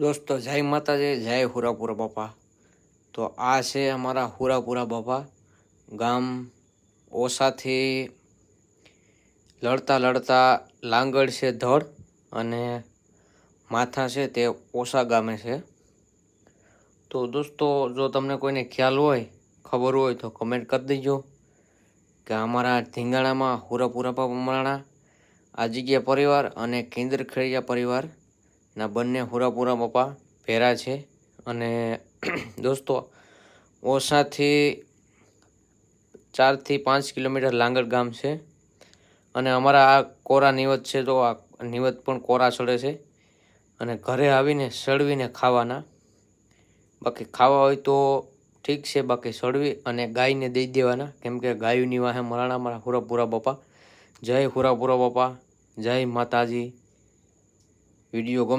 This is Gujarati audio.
દોસ્તો, જય માતાજી, જય હુરાપુરા બાપા. તો આ છે અમારા હુરાપુરા બાપા. ગામ ઓસાથી લડતા લડતા લાંગડ છે ધડ અને માથા છે તે ઓસા ગામે છે. તો દોસ્તો, જો તમને કોઈને ખ્યાલ હોય, ખબર હોય તો કમેન્ટ કરી દેજો કે અમારા ધીંગાણામાં હુરાપુરા બાપા મરાણા, આ જગ્યા પરિવાર અને કેન્દ્ર ખેડિયા પરિવારના બંને હુરાપુરા બાપા ભેરા છે. અને દોસ્તો, ઓસાથી ચારથી પાંચ કિલોમીટર લાંગડ ગામ છે. અને અમારા આ કોરા નિવત છે તો આ નિવત પણ કોરા ચડે છે. અને ઘરે આવીને સળવીને ખાવાના. બાકી ખાવા હોય તો ઠીક છે, બાકી સળવી અને ગાયને દઈ દેવાના. કેમ કે ગાયુની વાહે મરાણા મારા હુરાપુરા બાપા જય હુરાપુરા બાપા જય માતાજી. વીડિયો ગમે